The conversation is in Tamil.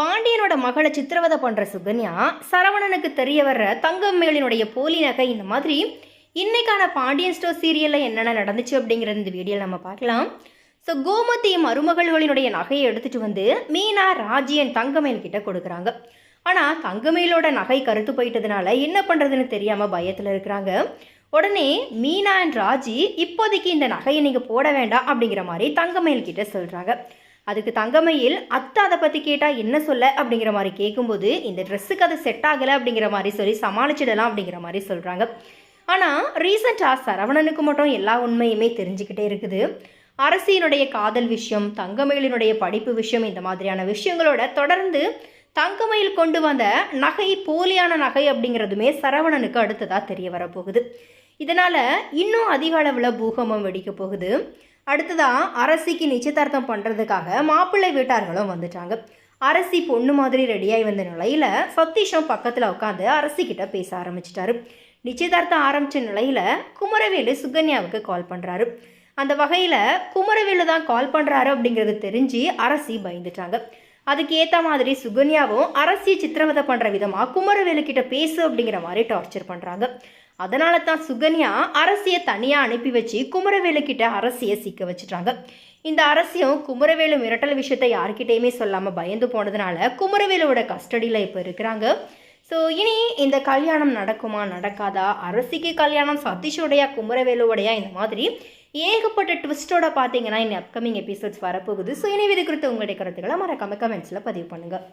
பாண்டியனோட மகளை சித்திரவதை பண்ணுற சுகன்யா சரவணனுக்கு தெரிய வர்ற தங்கம்மேலினுடைய போலி நகை இந்த மாதிரி இன்னைக்கான பாண்டியன் ஸ்டோர் சீரியலில் என்னென்ன நடந்துச்சு அப்படிங்கிற இந்த வீடியோவில் நம்ம பார்க்கலாம். ஸோ கோமதி மருமகள்களினுடைய நகையை எடுத்துகிட்டு வந்து மீனா ராஜியன் தங்கமேல் கிட்ட கொடுக்குறாங்க. ஆனால் தங்கமேலோட நகை கருத்து போயிட்டதுனால என்ன பண்ணுறதுன்னு தெரியாமல் பயத்தில் இருக்கிறாங்க. உடனே மீனா அண்ட் ராஜி இப்போதைக்கு இந்த நகையை நீங்கள் போட வேண்டாம் அப்படிங்கிற மாதிரி தங்கமேல் கிட்ட சொல்கிறாங்க அதுக்கு தங்கமயில் அத்தை அதை பற்றி கேட்டால் என்ன சொல்ல? அப்படிங்கிற மாதிரி கேட்கும்போது இந்த ட்ரெஸ்ஸுக்கு அது செட் ஆகலை அப்படிங்கிற மாதிரி சொல்லி சமாளிச்சிடலாம் அப்படிங்கிற மாதிரி சொல்கிறாங்க ஆனால் ரீசெண்டாக சரவணனுக்கு மட்டும் எல்லா உண்மையுமே தெரிஞ்சுக்கிட்டே இருக்குது. அரசியினுடைய காதல் விஷயம் தங்கமயிலினுடைய படிப்பு விஷயம் இந்த மாதிரியான விஷயங்களோட தொடர்ந்து தங்கமயில் கொண்டு வந்த நகை போலியான நகை அப்படிங்கிறதுமே சரவணனுக்கு அடுத்ததாக தெரிய வரப்போகுது. இதனால் இன்னும் அதிக அளவில் பூகம்பம் வெடிக்க போகுது. அடுத்ததாக அரசிக்கு நிச்சயதார்த்தம் பண்ணுறதுக்காக மாப்பிள்ளை வீட்டார்களும் வந்துட்டாங்க. அரசி பொண்ணு மாதிரி ரெடியாகி வந்த நிலையில் சதீஷும் பக்கத்தில் உட்காந்து அரசிக்கிட்ட பேச ஆரம்பிச்சிட்டாரு. நிச்சயதார்த்தம் ஆரம்பித்த நிலையில் குமரவேலு சுகன்யாவுக்கு கால் பண்ணுறாரு அந்த வகையில் குமரவேலு தான் கால் பண்ணுறாரு அப்படிங்கிறது தெரிஞ்சு அரசி பயந்துட்டாங்க. அதுக்கு ஏற்ற மாதிரி சுகன்யாவும் அரசியை சித்திரவதை பண்ணுற விதமாக குமரவேலுக்கிட்ட பேசு அப்படிங்கிற மாதிரி டார்ச்சர் பண்ணுறாங்க அதனால தான் சுகன்யா அரசியை தனியாக அனுப்பி வச்சு குமரவேலுக்கிட்ட அரசியை சிக்க வச்சுட்டாங்க. இந்த அரசியும் குமரவேலு மிரட்டல் விஷயத்த யாருக்கிட்டேயுமே சொல்லாமல் பயந்து போனதுனால குமரவேலுவோட கஸ்டடியில் இப்போ இருக்கிறாங்க. ஸோ இனி இந்த கல்யாணம் நடக்குமா நடக்காதா? அரசிக்கு கல்யாணம் சதீஷோடையா குமரவேலுவோடையா? இந்த மாதிரி ஏகப்பட்ட ட்விஸ்டோட பார்த்தீங்கன்னா இந்த அப்கமிங் எபிசோட்ஸ் வரப்போகுது. ஸோ இனி இது குறித்து உங்களுடைய கருத்துக்களை மறக்காம கமெண்ட்ஸில் பதிவு பண்ணுங்கள்